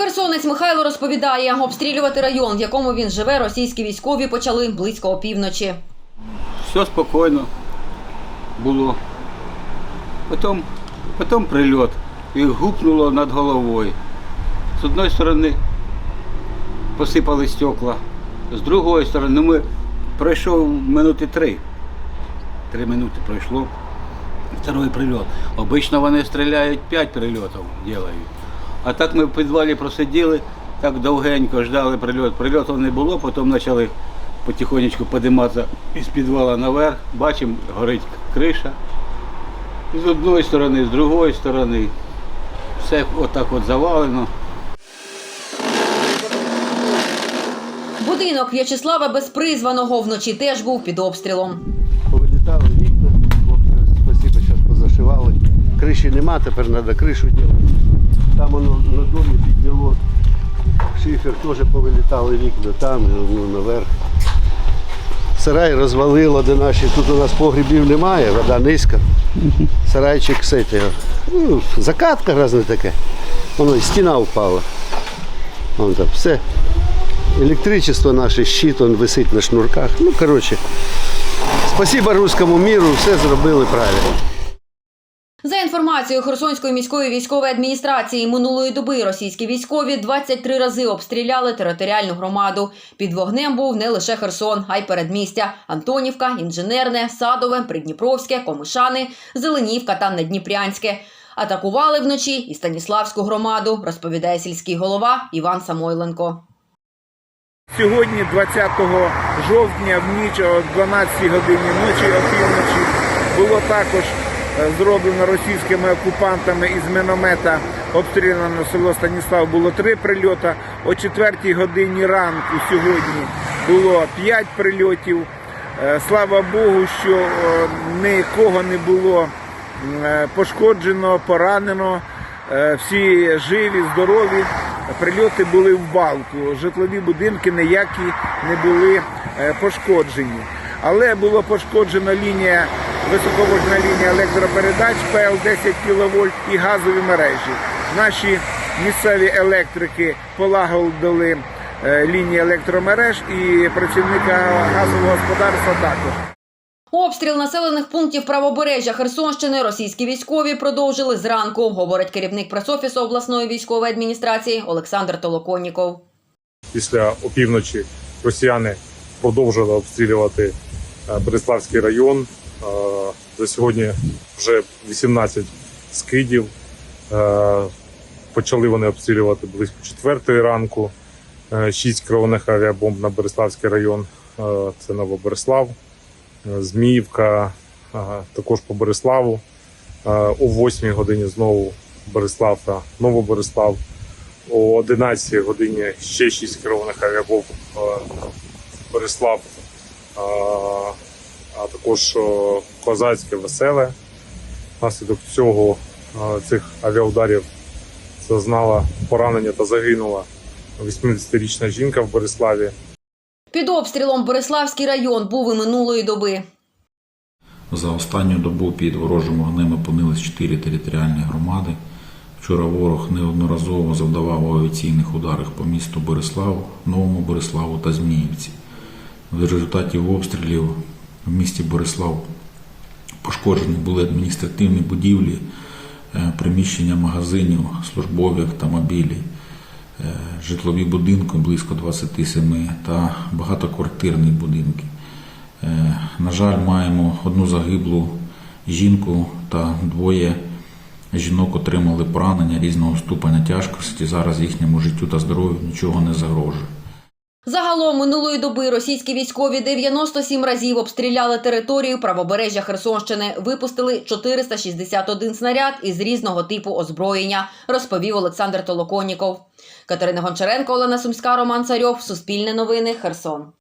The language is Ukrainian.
Херсонець Михайло розповідає, обстрілювати район, в якому він живе, російські військові почали близько опівночі. Все спокійно було. Потім, потім прильот і гупнуло над головою. З одної сторони посипали стекла, з другої сторони, ну ми пройшов минути три. Три минути пройшло. Второй прильот. Обично вони стріляють п'ять прильотів роблять. А так ми в підвалі просиділи, так довгенько ждали прильот. Прильотів не було, потім почали потихонечку підійматися із підвала наверх. Бачимо, горить криша. І з одної сторони, з другої сторони. Все отак от завалено. Будинок В'ячеслава Безпризваного вночі теж був під обстрілом. Повилітали вікна, хлопці, спасибо, зараз позашивали. Криші нема, тепер треба кришу робити. Там воно на домі підняло. Шифер теж повилітали вікна, там, ну, наверх. Сарай розвалило, де наші. Тут у нас погрібів немає, вода низька. Сарайчик сити. Ну, закатка разне таке. Воно і стіна впала. Вон там все. Електричество наше, щит, он висить на шнурках. Ну, коротше, Спасибо руському міру, все зробили правильно. За інформацією Херсонської міської військової адміністрації, минулої доби російські військові 23 рази обстріляли територіальну громаду. Під вогнем був не лише Херсон, а й передмістя Антонівка, Інженерне, Садове, Придніпровське, Комишани, Зеленівка та Недніпрянське. Атакували вночі і Станіславську громаду, розповідає сільський голова Іван Самойленко. Сьогодні, 20 жовтня, в ніч о 12 годині ночі, опівночі, було також зроблено російськими окупантами із міномета обстріляно село Станіслав. Було три прильоти. О 4 годині ранку сьогодні було 5 прильотів. Е, Слава Богу, що е, нікого не було е, пошкоджено, поранено. Е, Всі живі, здорові. Прильоти були в балку. Житлові будинки ніякі не були е, пошкоджені. Але було пошкоджена лінія, високовольтна лінія електропередач ПЛ 10 кВт і газові мережі. Наші місцеві електрики полагодили е, лінії електромереж і працівника газового господарства також. Обстріл населених пунктів правобережжя Херсонщини російські військові продовжили зранку, говорить керівник пресофісу обласної військової адміністрації Олександр Толоконніков. після опівночі росіяни продовжили обстрілювати е, Береславський район. За сьогодні вже 18 скидів. Е, Почали вони обстрілювати близько четвертої ранку. Е, Шість керованих авіабомб на Береславський район. Е, Це Новобереслав, Зміївка, також по Береславу. О 8 годині знову Береслав та Новобереслав. О 11 годині ще 6 керованих авіабомб Береслав, а також е, Козацьке Веселе. Внаслідок цього е, цих авіаударів зазнала поранення та загинула 80-річна жінка в Береславі. Під обстрілом Бориславський район був і минулої доби. За останню добу під ворожим вогнем опинились чотири територіальні громади. Вчора ворог неодноразово завдавав авіаційних ударів по місту Борислав, Новому Бориславу та Зміївці. В результаті обстрілів в місті Борислав пошкоджені були адміністративні будівлі, е, приміщення магазинів, службові автомобілі, е, житлові будинки близько 27 та багатоквартирні будинки. Е, На жаль, маємо одну загиблу жінку та двоє жінок отримали поранення різного ступеня тяжкості. Зараз їхньому життю та здоров'ю нічого не загрожує. Загалом минулої доби російські військові 97 разів обстріляли територію правобережжя Херсонщини, випустили 461 снаряд із різного типу озброєння, розповів Олександр Толоконіков. Катерина Гончаренко, Олена Сумська, Роман Царьов. Суспільне новини. Херсон.